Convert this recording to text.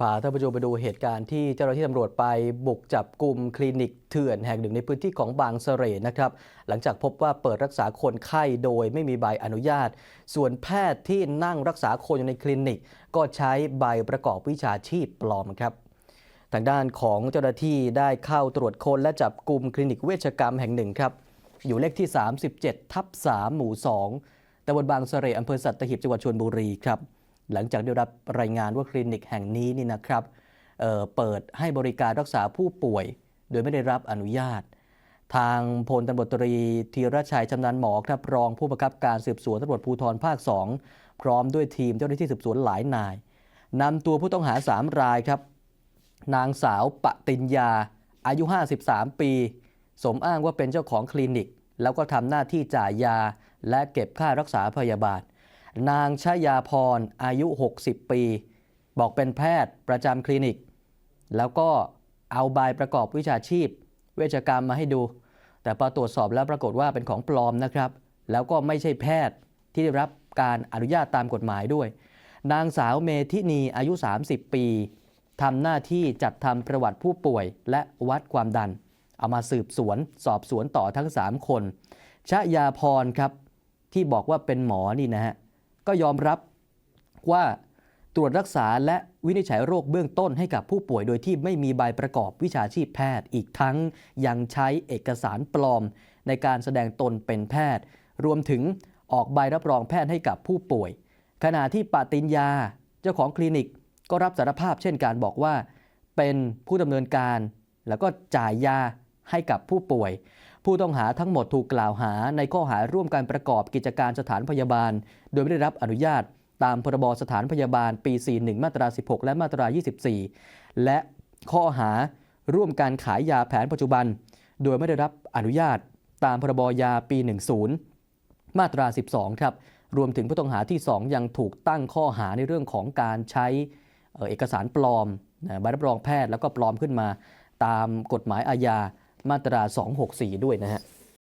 พาท่านผู้ชมไปดูเหตุการณ์ที่เจ้าหน้าที่ตำรวจไปบุกจับกลุ่มคลินิกเถื่อนแห่งหนึ่งในพื้นที่ของบางเสร่นะครับหลังจากพบว่าเปิดรักษาคนไข้โดยไม่มีใบอนุญาต ส่วนแพทย์ที่นั่งรักษาคนอยู่ในคลินิก ก็ใช้ใบประกอบวิชาชีพปลอมครับทางด้านของเจ้าหน้าที่ได้เข้าตรวจค้นและจับกลุ่มคลินิกเวชกรรมแห่งหนึ่งครับอยู่เลขที่ 37 ทับ3หมู่ 2ตำบลบางเสร่อำเภอสัตหีบจังหวัดชลบุรีครับ หลังจากได้รับรายงานว่าคลินิกแห่งนี้นี่นะครับเเปิดให้บริการรักษาผู้ป่วย โดยไม่ได้รับอนุญาต ทางพลตำรวจตรีธีรชัยชำนาญหมอครับรองผู้บังคับการสืบสวนตำรวจภูธรภาค 2 พร้อมด้วยทีมเจ้าหน้าที่สืบสวนหลายนายนำตัวผู้ต้องหา 3 รายครับ นางสาวปติญญา อายุ 53 ปี สมอ้างว่าเป็นเจ้าของคลินิก แล้วก็ทำหน้าที่จ่ายยา และเก็บค่ารักษาพยาบาล นางชยาพรอายุ 60 ปี บอกเป็นแพทย์ประจำคลินิก แล้วก็เอาใบประกอบวิชาชีพ เวชกรรมมาให้ดู แต่พอตรวจสอบแล้วปรากฏว่าเป็นของปลอมนะครับ แล้วก็ไม่ใช่แพทย์ที่ได้รับการอนุญาตตามกฎหมายด้วย นางสาวเมธินีอายุ 30 ปีทำหน้าที่จัดทำประวัติผู้ป่วยและวัดความดัน เอามาสืบสวน สอบสวนต่อทั้ง 3 คนชยาพรครับที่บอกว่าเป็นหมอนี่นะฮะ ก็ยอมรับว่าตรวจรักษาและวินิจฉัยโรคเบื้องต้นให้กับผู้ป่วยโดยที่ไม่มีใบประกอบวิชาชีพแพทย์ อีกทั้งยังใช้เอกสารปลอม ในการแสดงตนเป็นแพทย์ รวมถึงออกใบรับรองแพทย์ให้กับผู้ป่วย ขณะที่ปาติญญาเจ้าของคลินิกก็รับสารภาพเช่นการบอกว่า เป็นผู้ดำเนินการ แล้วก็จ่ายยาให้กับผู้ป่วย ผู้ต้องหาทั้งหมดถูกกล่าวหาในข้อหาร่วมการประกอบกิจการสถานพยาบาล โดยไม่ได้รับอนุญาต ตามพรบสถานพยาบาล ปี 41 มาตรา 16 และมาตรา 24 และข้อหาร่วมการขายยาแผนปัจจุบัน โดยไม่ได้รับอนุญาต ตามพรบยาปี 10 มาตรา 12 ครับ รวมถึงผู้ต้องหาที่ 2 ยังถูกตั้งข้อหาในเรื่องของการใช้เอกสารปลอมใบรับรองแพทย์แล้วก็ปลอมขึ้นมาตามกฎหมายอาญา มาตรา 264 ด้วยนะฮะ